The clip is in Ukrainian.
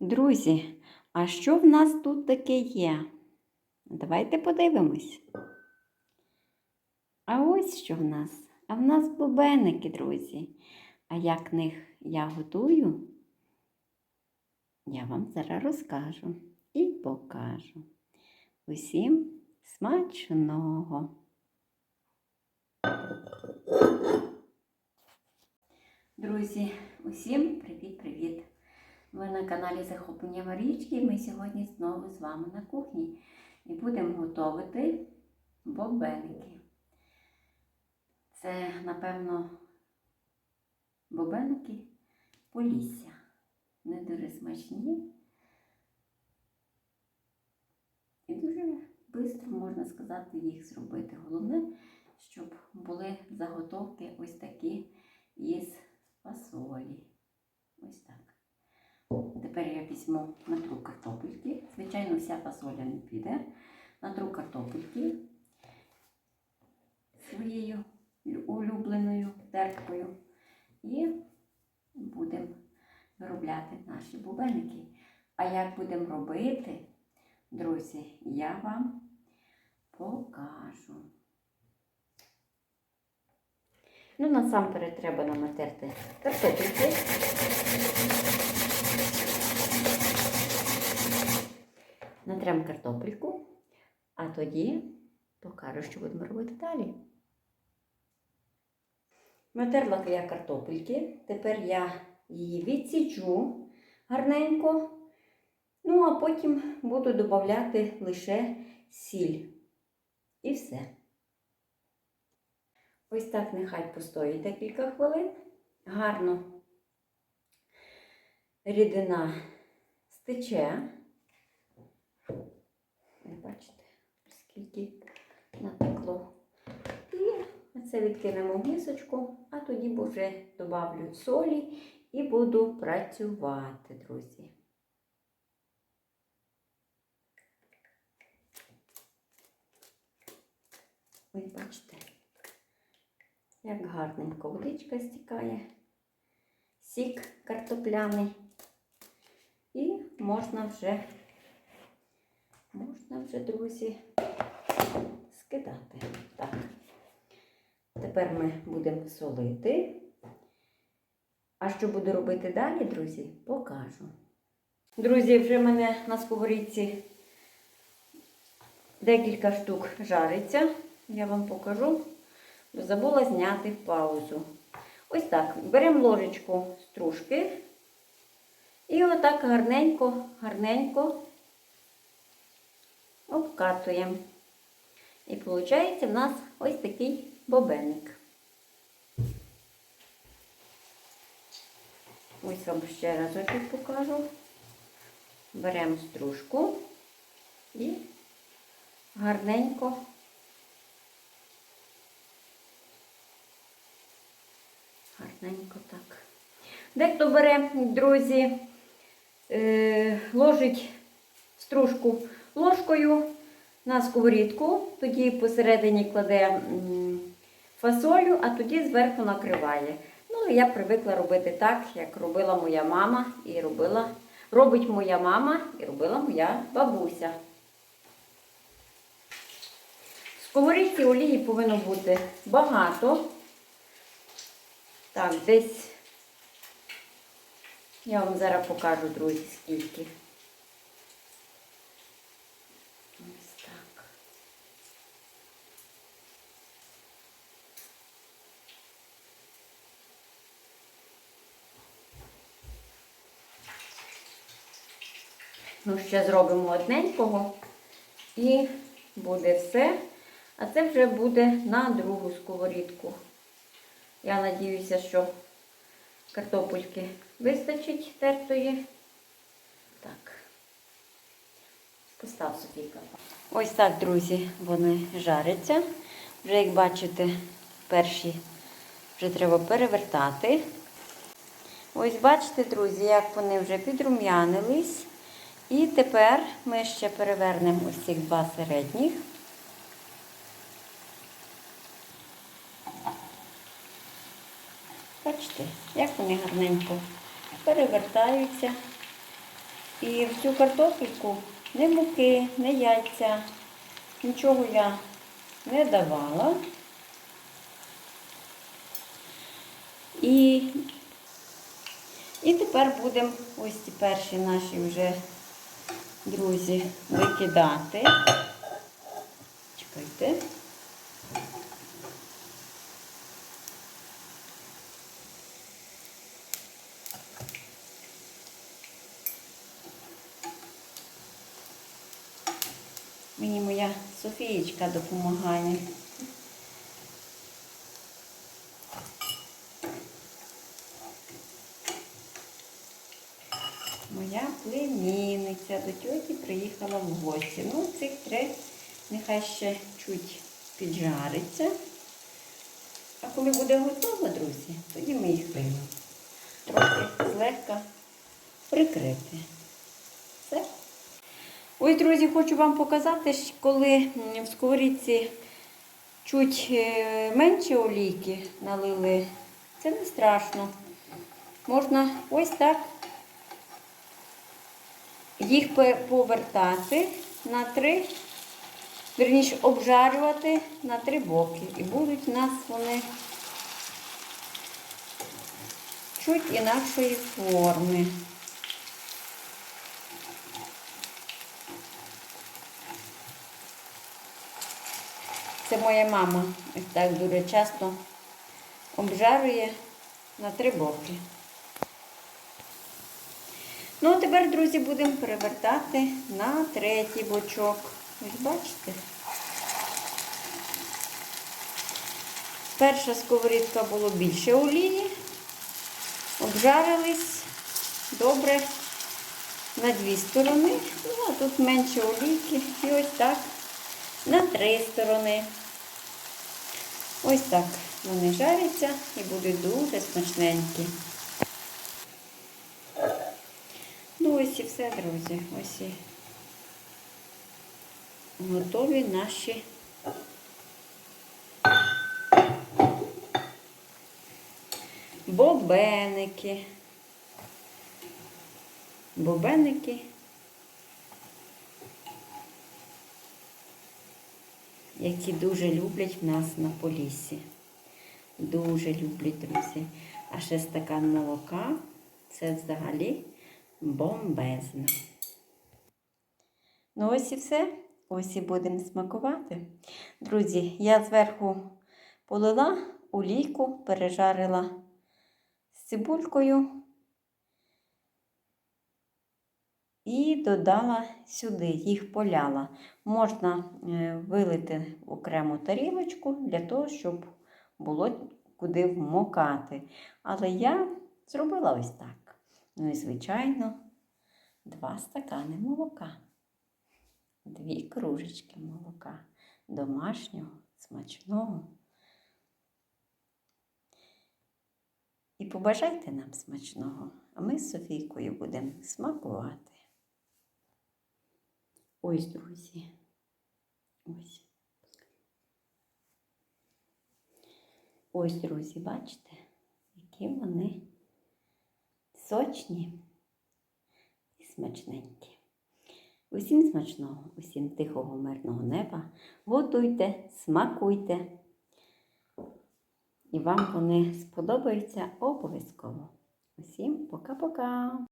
Друзі, а що в нас тут таке є? Давайте подивимось. А ось що в нас. А в нас бубеники, друзі. А як них я готую, я вам зараз розкажу і покажу. Усім смачного! Друзі, усім привіт-привіт! Ви на каналі Захоплення Марічки. і Ми сьогодні знову з вами на кухні і будемо готувати бобеники. Це, напевно, бобеники полісся. Не дуже смачні. І дуже швидко, можна сказати, їх зробити. Головне, щоб були заготовки ось такі із фасолі. Ось так. Тепер я візьму натру картопельки. Звичайно, вся фасоля не піде. Натру картопельки своєю улюбленою терткою. І будемо виробляти наші бубеники. А як будемо робити, друзі, я вам покажу. Ну, насамперед треба натерти картопельки. Натрем картопельку, а тоді покажу, що будемо робити далі. Натерла я картопельки, тепер я її відсічу гарненько, ну а потім буду додати лише сіль. І все. Ось так нехай постоїть декілька хвилин. Гарно рідина стече. Ви бачите, скільки натекло. І це відкинемо в місочку, а тоді вже добавлю солі і буду працювати, друзі. Ось бачите, як гарненько водичка стікає, сік картопляний. І можна вже, можна вже, друзі, скидати. Так. Тепер ми будемо солити. А що буду робити далі, друзі, покажу. Друзі, вже в мене на сковорідці декілька штук жариться. Я вам покажу. Забула зняти паузу. Ось так. Беремо ложечку стружки. І отак гарненько, гарненько обкатуємо. І виходить в нас ось такий бобенник. Ось вам ще разочок покажу. Беремо стружку і гарненько гарненько так. Дехто бере, друзі, е, ложить стружку ложкою на сковорідку, тоді посередині кладе фасолю, а тоді зверху накриває. Ну, я привикла робити так, як робила моя мама і робила, робить моя мама і робила моя бабуся. В сковорідці олії повинно бути багато. Так, десь я вам зараз покажу, друзі, скільки. Ось так. Ну, ще зробимо одненького і буде все. А це вже буде на другу сковорідку. Я надіюся, що картопельки вистачить тертої. Так, постав Софійка. Ось так, друзі, вони жаряться. Вже, як бачите, перші вже треба перевертати. Ось бачите, друзі, як вони вже підрум'янились. І тепер ми ще перевернемо ось цих два середніх. Бачите, як вони гарненько перевертаються. І в цю картопельку не муки, не яйця, нічого я не давала. І, і тепер будемо ось ці перші наші вже друзі викидати. Чекайте. Мені моя Софієчка допомагає. Моя племінниця до тьоті приїхала в гості. Ну, цих три нехай ще чуть піджариться. А коли буде готово, друзі, тоді ми їх трохи злегка прикрити. Друзі, хочу вам показати, що коли в сковорідці чуть е, менше олійки налили, це не страшно. Можна ось так їх повертати на три, верніше обжарювати на три боки. І будуть у нас вони чуть інакшої форми. Це моя мама так дуже часто обжарює на три боки. Ну, а тепер, друзі, будемо перевертати на третій бочок. Ось бачите? Перша сковорідка було більше олії. Обжарились добре на дві сторони. Ну, а тут менше олійки. І ось так на три сторони. Ось так вони жаряться і будуть дуже смачненькі. Ну, ось і все, друзі. Ось і готові наші бобеники. Бобеники. Які дуже люблять в нас на Поліссі. Дуже люблять, друзі. А ще стакан молока це взагалі бомбезно. Ну, ось і все. Ось і будемо смакувати. Друзі, я зверху полила олійку, пережарила з цибулькою і додала сюди, їх поляла. Можна е, вилити в окрему тарілочку для того, щоб було куди вмокати. Але я зробила ось так. Ну і, звичайно, два стакани молока, дві кружечки молока домашнього, смачного. І побажайте нам смачного, а ми з Софійкою будемо смакувати. Ось, друзі. Ось. Ось, друзі, бачите, які вони сочні і смачненькі. Усім смачного, усім тихого, мирного неба. Готуйте, смакуйте. І вам вони сподобаються обов'язково. Усім пока-пока!